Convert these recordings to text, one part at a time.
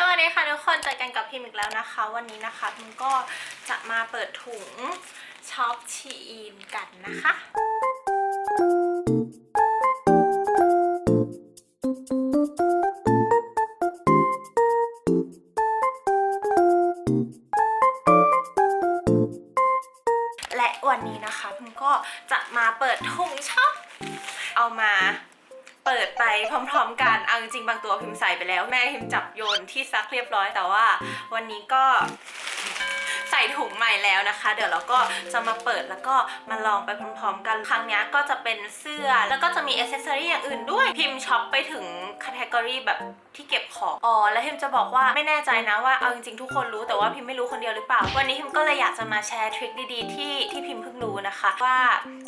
สวัสดีค่ะทุกคนเจอกันกับพิมอีกแล้วนะคะ วันนี้นะคะพิมก็จะมาเปิดถุงช็อปชีอินกันนะคะและวันนี้นะคะพิมก็จะมาเปิดถุงช็อปเอามา เปิดไปพร้อมๆ กันเอาจริงๆบางตัวพิมใส่ไปแล้วแม่พิมจับโยนที่ซักเรียบร้อยแต่ว่า วันนี้ก็ใส่ถุงใหม่แล้วนะคะ เดี๋ยวเราก็จะมาเปิดแล้วก็มาลองไปพร้อมๆ กันครั้งนี้ก็จะเป็นเสื้อแล้วก็จะมีอ c เซสซอรี่อย่างอื่นด้วย พิมพ์ช็อปไปถึงคาตกรีแบบที่เก็บของอ๋อแล้วพิมจะบอกว่าไม่แน่ใจนะว่าเอาจริงๆทุกคนรู้แต่ว่าพิมไม่รู้คนเดียวหรือเปล่า วันนี้พิมก็เลยอยากจะมาแชร์ทริคดีๆที่ที่พิมเพิ่งรู้นะคะ ว่า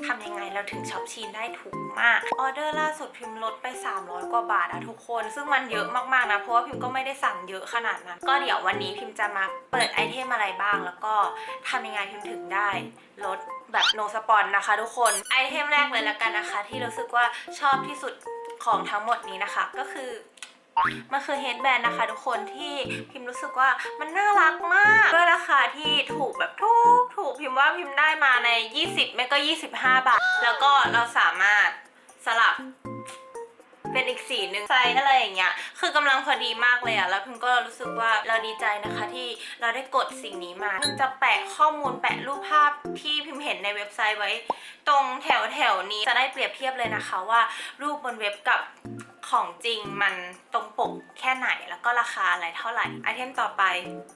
ทำยังไงเราถึงช็อปชีนได้ถูก มาก ออเดอร์ล่าสุดพิมลดไป 300 กว่าบาทอะทุกคน ซึ่งมันเยอะมากๆนะ เพราะว่าพิมก็ไม่ได้สั่งเยอะขนาดนั้น ก็เดี๋ยววันนี้พิมจะมาเปิดไอเทมอะไรบ้าง แล้วก็ทำยังไงพิมถึงได้ลดแบบโนสปอนนะคะทุกคน ไอเทมแรกเลยละกันนะคะ ที่รู้สึกว่าชอบที่สุดของทั้งหมดนี้นะคะ ก็คือ มันคือเฮดแบนนะคะ ทุกคนที่พิมรู้สึกว่ามันน่ารักมากด้วยราคาที่ถูกแบบถูกถูกพิมว่าพิมได้มาใน 20 ไม่ก็ 25 บาท แล้วก็เราสามารถสลับเป็นอีกสีหนึ่งไซส์อะไรอย่างเงี้ย คือกำลังพอดีมากเลยอะแล้วพิมก็รู้สึกว่าเราดีใจนะคะที่เราได้กดสิ่งนี้มาพิมจะแปะข้อมูลแปะรูปภาพที่พิมเห็นในเว็บไซต์ไว้ ตรงแถวแถวนี้จะได้เปรียบเทียบเลยนะคะว่ารูปบนเว็บกับ ของจริงมันตรงปกแค่ไหนแล้วก็ราคาอะไรเท่าไหร่ไอเทมต่อไป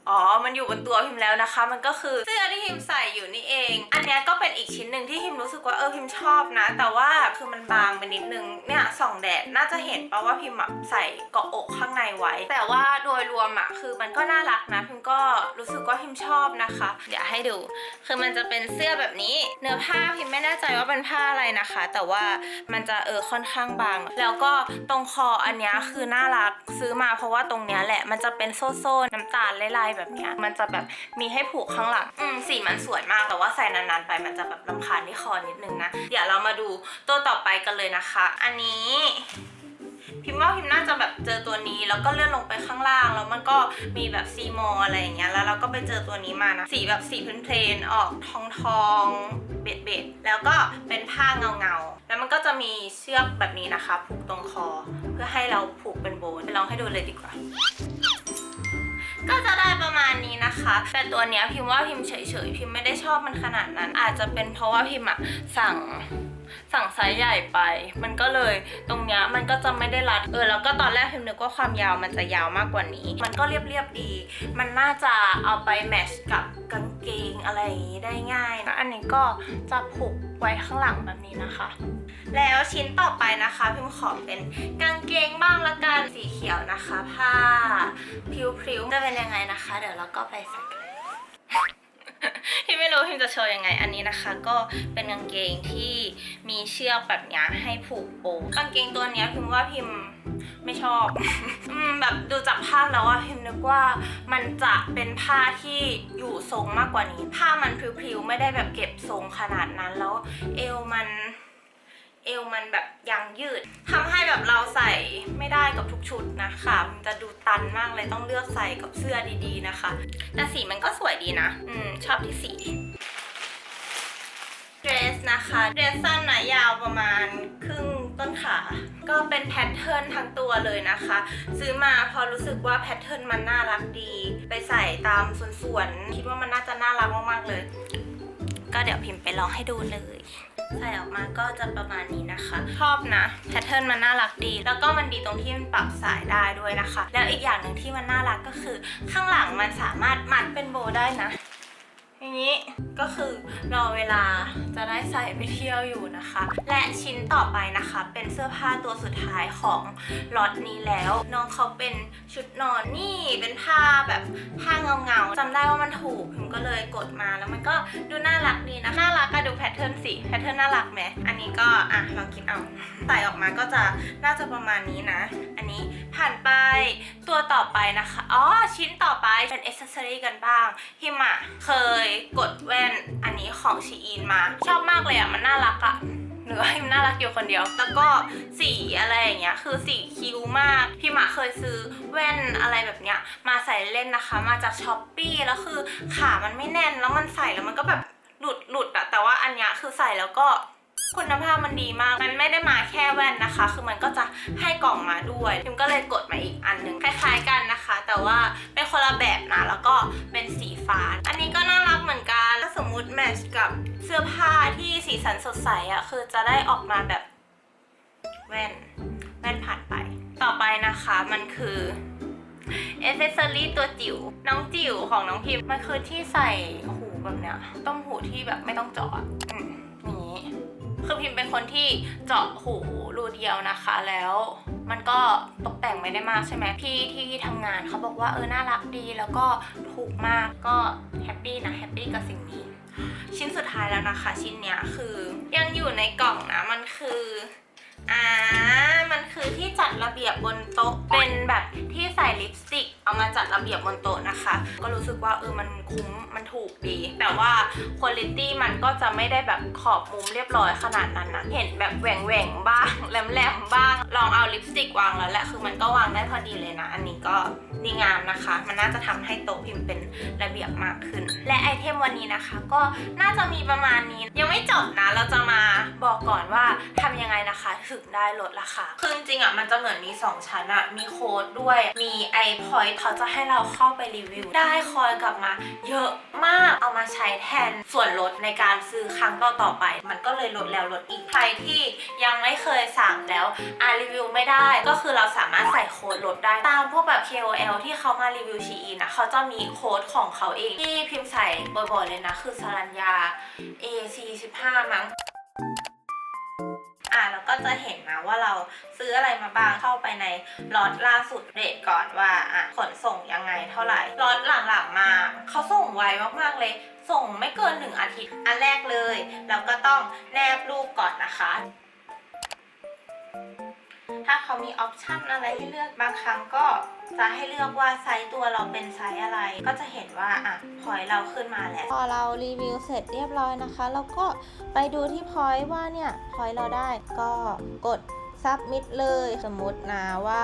อ๋อ มันอยู่บนตัวพิมแล้วนะคะ มันก็คือเสื้อที่พิมใส่อยู่นี่เอง อันนี้ก็เป็นอีกชิ้นหนึ่งที่พิมรู้สึกว่าเออพิมชอบนะ แต่ว่าคือมันบางไปนิดนึงเนี่ยส่องแดดน่าจะเห็นปะว่าพิมแบบใส่เกาะอกข้างในไว้ แต่ว่าโดยรวมอะคือมันก็น่ารักนะพิมก็รู้สึกว่าพิมชอบนะคะ เดี๋ยวให้ดู คือมันจะเป็นเสื้อแบบนี้ เนื้อผ้าพิมไม่แน่ใจว่าเป็นผ้าอะไรนะคะ แต่ว่ามันจะเออค่อนข้างบาง แล้วก็ตรงคออันเนี้ยคือน่ารักซื้อมาเพราะว่าตรงเนี้ยแหละมันจะเป็นโซ่ๆน้ำตาลลายๆแบบเนี้ยมันจะแบบมีให้ผูกข้างหลังอืมสีมันสวยมากแต่ว่าใส่นานๆไปมันจะแบบลำคาญที่คอนิดนึงนะ เดี๋ยวเรามาดูตัวต่อไปกันเลยนะคะ อันนี้ พิมพ์ว่าพิมพ์น่าจะแบบเจอตัวนี้แล้วก็เลื่อนลงไปข้างล่าง แล้วมันก็มีแบบซีมออะไรอย่างเงี้ยแล้วเราก็ไปเจอตัวนี้มานะสีแบบสีเพลนๆออกทองทองเบ็ดเบ็ดๆแล้วก็เป็นผ้าเงาเงาแล้วมันก็จะมีเชือกแบบนี้นะคะ ผูกตรงคอ เพื่อให้เราผูกเป็นโบว์ไปลองให้ดูเลยดีกว่าก็จะได้ประมาณนี้นะคะ แต่ตัวเนี้ยพิมพ์ว่าพิมพ์เฉยๆพิมพ์ไม่ได้ชอบมันขนาดนั้น อาจจะเป็นเพราะว่าพิมพ์อะสั่ง สั่งไซส์ใหญ่ไป มันก็เลยตรงเนี้ยมันก็จะไม่ได้รัดเออแล้วก็ตอนแรกพิมนึกว่าความยาวมันจะยาวมากกว่านี้ มันก็เรียบๆดี มันน่าจะเอาไปแมทช์กับกางเกงอะไรอย่างนี้ได้ง่ายนะอันนี้ก็จะผูกไว้ข้างหลังแบบนี้นะคะ แล้วชิ้นต่อไปนะคะพิมขอเป็นกางเกงบ้างละกันสีเขียวนะคะ ผ้าพริ้วๆจะเป็นยังไงนะคะ เดี๋ยวเราก็ไปใส่กันเลยพี่ไม่ รู้พิมจะโชว์ยังไง อันนี้นะคะก็เป็นกางเกงที่มีเชือกแบบนี้ให้ผูกโบกางเกงตัวนี้พิมว่าพิมไม่ชอบ อืมแบบดูจากภาพแล้วอะพิมนึกว่ามันจะเป็นผ้าที่อยู่ทรงมากกว่านี้ ผ้ามันพลิ้วๆไม่ได้แบบเก็บทรงขนาดนั้นแล้ว เอวมัน เอวมันแบบยังยืดทำให้แบบเราใส่ไม่ได้กับทุกชุดนะคะมันจะดูตันมากเลยต้องเลือกใส่กับเสื้อดีๆนะคะ แต่สีมันก็สวยดีนะ อืมชอบที่สีเดรสนะคะเดรสสั้นนะยาวประมาณครึ่งต้นขา ก็เป็นแพทเทิร์นทั้งตัวเลยนะคะ ซื้อมาพอรู้สึกว่าแพทเทิร์นมันน่ารักดี ไปใส่ตามส่วนๆ คิดว่ามันน่าจะน่ารักมากๆเลย ก็เดี๋ยวพิมพ์ไปลองให้ดูเลย ใส่ออกมาก็จะประมาณนี้นะคะ ชอบนะแพทเทิร์นมันน่ารักดี แล้วก็มันดีตรงที่มันปรับสายได้ด้วยนะคะ แล้วอีกอย่างหนึ่งที่มันน่ารักก็คือ ข้างหลังมันสามารถมัดเป็นโบได้นะ นี้ก็คือรอเวลาจะได้ใส่ไปเที่ยวอยู่นะคะ และชิ้นต่อไปนะคะ เป็นเสื้อผ้าตัวสุดท้ายของล็อตนี้แล้ว น้องเขาเป็นชุดนอนนี่เป็นผ้าแบบผ้าเงาเงาๆจำได้ว่ามันถูกพิมก็เลยกดมาแล้วมันก็ดูน่ารักดีนะน่ารักก็ดูแพทเทิร์นสิแพทเทิร์นน่ารักไหมอันนี้ก็อะลองคิดเอาใส่ออกมาก็จะน่าจะประมาณนี้นะ อันนี้ผ่านไปตัวต่อไปนะคะอ๋อชิ้นต่อไปเป็นอ c เซสซอรี่กันบ้างพิมอะเคยกดแว่นอันนี้ของชีอินมา ชอบมากเลยอะ มันน่ารักอะหรือว่าพิมน่ารักอยู่คนเดียว แล้วก็สีอะไรอย่างเงี้ย คือสีคิ้วมาก พี่หมาเคยซื้อแว่นอะไรแบบเนี้ย มาใส่เล่นนะคะ มาจากช้อปปี้แล้วคือขามันไม่แน่น แล้วมันใส่แล้วมันก็แบบหลุดหลุดอะแต่ว่าอันเนี้ยคือใส่แล้วก็คุณภาพมันดีมาก มันไม่ได้มาแค่แว่นนะคะ คือมันก็จะให้กล่องมาด้วยพิมก็เลยกดมาอีกอันหนึ่งคล้าย ๆ กันนะคะ แต่ว่าเป็นคนละแบบนะ แล้วก็ กับเสื้อผ้าที่สีสันสดใสอะคือจะได้ออกมาแบบแว่น แว่นผ่านไป ต่อไปนะคะมันคือเอเซสซอรี่ตัวจิ๋วน้องจิ๋วของน้องพิมพ์มันคือที่ใส่หูแบบเนี้ยต้มหูที่แบบไม่ต้องเจาะอย่างนี้ คือพิมพ์เป็นคนที่เจาะหูรูเดียวนะคะ แล้วมันก็ตกแต่งไม่ได้มากใช่ไหมพี่ที่ทำงานเขาบอกว่าเออน่ารักดีแล้วก็ถูกมากก็แฮปปี้นะแฮปปี้กับสิ่งนี้ ชิ้นสุดท้ายแล้วนะคะ ชิ้นเนี้ยคือยังอยู่ในกล่องนะมันคือ อ่า มันคือที่จัดระเบียบบนโต๊ะ เป็นแบบที่ใส่ลิปสติก เอามาจัดระเบียบบนโต๊ะนะคะ ก็รู้สึกว่าเออ มันคุ้ม มันถูกดี แต่ว่าคุณภาพมันก็จะไม่ได้แบบขอบมุมเรียบร้อยขนาดนั้นนะ เห็นแบบแหว่งแหว่งบ้าง แหลมแหลมบ้าง ลองเอาลิปสติกวางแล้วแหละ คือมันก็วางได้พอดีเลยนะ อันนี้ก็ดีงามนะคะ มันน่าจะทำให้โต๊ะพิมพ์เป็นระเบียบมากขึ้น และไอเทมวันนี้นะคะ ก็น่าจะมีประมาณนี้ ยังไม่จบนะ เราจะมาบอกก่อนว่าทำยังไงนะคะถึงได้ลดราคาคือจริงๆอะมันจะเหมือนมี 2 ชั้นอะ มีโค้ดด้วย มีไอพอยต์เขาจะให้เราเข้าไปรีวิว ได้คอยกลับมา เยอะมาก เอามาใช้แทนส่วนลดในการซื้อครั้งต่อๆไป มันก็เลยลดแล้วลดอีก ใครที่ยังไม่เคยสั่งแล้วอารีวิวไม่ได้ ก็คือเราสามารถใส่โค้ดลดได้ ตามพวกแบบ KOL ที่เขามารีวิวชีอีนะเขาจะมีโค้ดของเขาเองที่พิมพ์ใส่บ่อยๆเลยนะ คือสรัญญา A45 มั้งอะแล้ว ก็จะเห็นนะว่าเราซื้ออะไรมาบ้างเข้าไปในล็อตล่าสุดเรทก่อนว่าอะขนส่งยังไงเท่าไหร่ล็อตหลังๆมาเขาส่งไวมากๆเลย ส่งไม่เกินหนึ่งอาทิตย์อันแรกเลย เราก็ต้องแนบรูปก่อนนะคะ ถ้าเขามีออปชันอะไรให้เลือกบางครั้งก็จะให้เลือกว่าไซส์ตัวเราเป็นไซส์อะไร ก็จะเห็นว่าอะพอยเราขึ้นมาแล้ว พอเรารีวิวเสร็จเรียบร้อยนะคะแล้วก็ไปดูที่พอยต์ว่าเนี่ยพอยต์เราได้ก็กด submit เลยสมมตินะว่า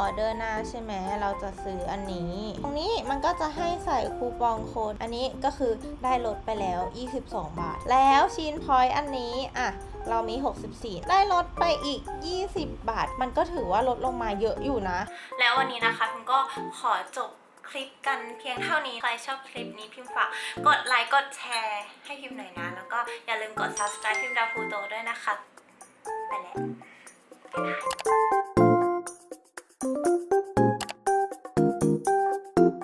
ออเดอร์หน้าใช่ไหมเราจะซื้ออันนี้ ตรงนี้มันก็จะให้ใส่คูปองโค้ดอันนี้ก็คือได้ลดไปแล้ว 22 บาท แล้วชิ้นพอยต์อันนี้อะ เรามี 64 ได้ลดไปอีก 20 บาท มันก็ถือว่าลดลงมาเยอะอยู่นะ แล้ววันนี้นะคะพิมก็ขอจบคลิปกันเพียงเท่านี้ ใครชอบคลิปนี้พิมฝากกดไลค์กดแชร์ให้พิมหน่อยนะ แล้วก็อย่าลืมกด subscribe พิมดาวพูโตด้วยนะคะ ไปแล้วบ๊ายบาย